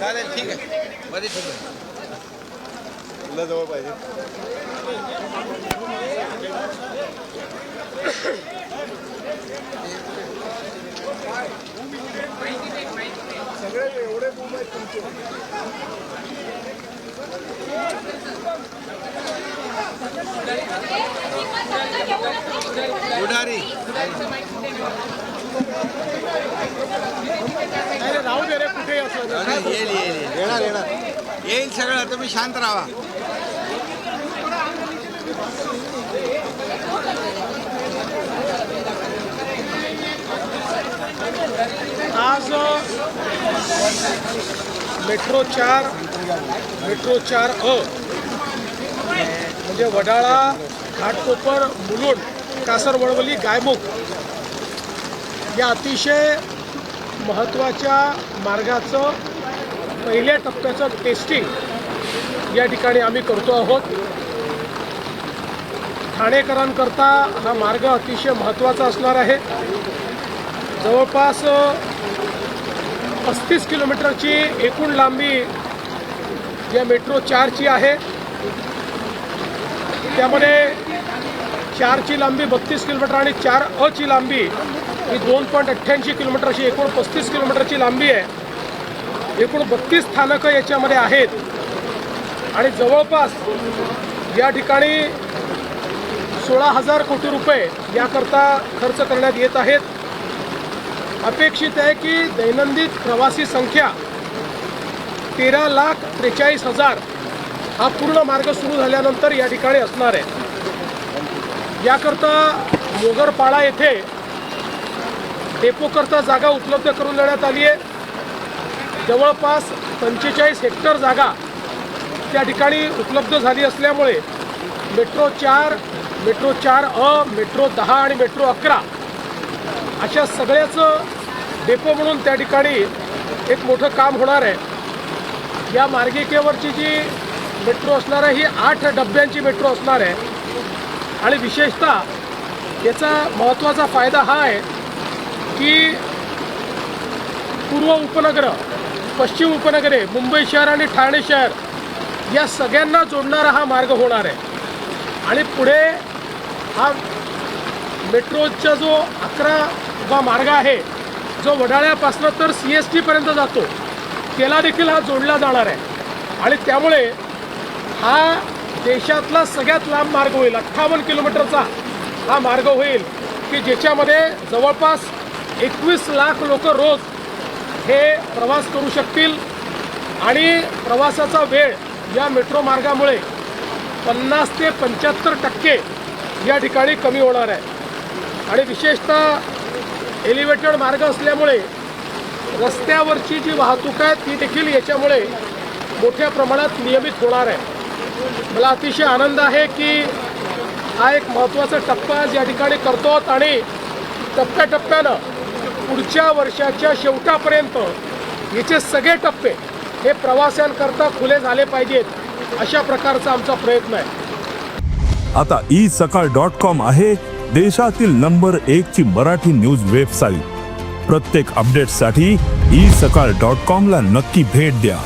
चालेल ठीक आहे. मध्ये ठीक आहे तुला जवळ पाहिजे. सगळे एवढे रूम आहेत तुमचे उडारी येईल येईल येणार येणार येईल सगळं तुम्ही शांत राहा. आज मेट्रो चार मेट्रो चार अ म्हणजे वडाळा घाटकोपर मुलुंड कासरवळवली गायमुख. या अतिशय महत्त्वाच्या मार्गाचं पहिल्या टप्प्याचं टेस्टिंग या ठिकाणी आम्ही करतो आहोत. ठाणेकरांकरता हा मार्ग अतिशय महत्त्वाचा असणार आहे. जवळपास पस्तीस किलोमीटरची एकूण लांबी या मेट्रो चारची आहे. त्यामध्ये चारची लांबी बत्तीस किलोमीटर आणि चार अची लांबी ही दोन पॉईंट अठ्ठ्याऐंशी किलोमीटरची एकूण पस्तीस किलोमीटरची लांबी आहे. एकूण बत्तीस स्थानकं याच्यामध्ये आहेत. आणि जवळपास या ठिकाणी सोळा हजार कोटी रुपये याकरता खर्च करण्यात येत आहेत. अपेक्षित आहे की दैनंदिन प्रवासी संख्या तेरा लाख त्रेचाळीस हजार हा पूर्ण मार्ग सुरू झाल्यानंतर या ठिकाणी असणार आहे. याकरता मोगरपाडा येथे डेपोकरता जागा उपलब्ध करून देण्यात आली आहे. जवळपास पंचेचाळीस हेक्टर जागा त्या ठिकाणी उपलब्ध झाली असल्यामुळे मेट्रो चार मेट्रो चार अ मेट्रो दहा आणि मेट्रो अकरा अशा सगळ्याचं डेपो म्हणून त्या ठिकाणी एक मोठं काम होणार आहे. या मार्गिकेवरची जी मेट्रो असणार आहे ही आठ डब्यांची मेट्रो असणार आहे. आणि विशेषतः याचा महत्त्वाचा फायदा हा आहे की पूर्व उपनगर पश्चिम उपनगरे मुंबई शहर आणि ठाणे शहर या सगळ्यांना जोडणारा हा मार्ग होणार आहे. आणि पुढे हा मेट्रोचा जो अकरा वा मार्ग आहे जो वडाळ्यापासनं तर सी एस टीपर्यंत जातो त्याला देखील हा जोडला जाणार आहे. आणि त्यामुळे हा देशातला सगळ्यात लांब मार्ग होईल अठ्ठावन्न किलोमीटरचा हा मार्ग होईल की ज्याच्यामध्ये जवळपास एकवीस लाख लोक रोज हे प्रवास करू शकतील. आणि प्रवासाचा वेळ या मेट्रो मार्गामुळे पन्नास ते पंच्याहत्तर टक्के या ठिकाणी कमी होणार आहे. आणि विशेषतः एलिव्हेटेड मार्ग असल्यामुळे रस्त्यावरची जी वाहतूक आहे ती देखील याच्यामुळे मोठ्या प्रमाणात नियमित होणार आहे. मला अतिशय आनंद आहे की हा एक महत्त्वाचा टप्पा आज या ठिकाणी करतो आहोत आणि टप्प्याटप्प्यानं पुढच्या वर्षाच्या शेवटापर्यंत याचे सगळे टप्पे हे प्रवाशांकरता खुले झाले पाहिजेत अशा प्रकारचा आमचा प्रयत्न आहे. आता ई सकाळ डॉट कॉम आहे देशातील नंबर एक ची मराठी न्यूज वेबसाईट. प्रत्येक अपडेटसाठी ई सकाळ डॉट कॉम ला नक्की भेट द्या.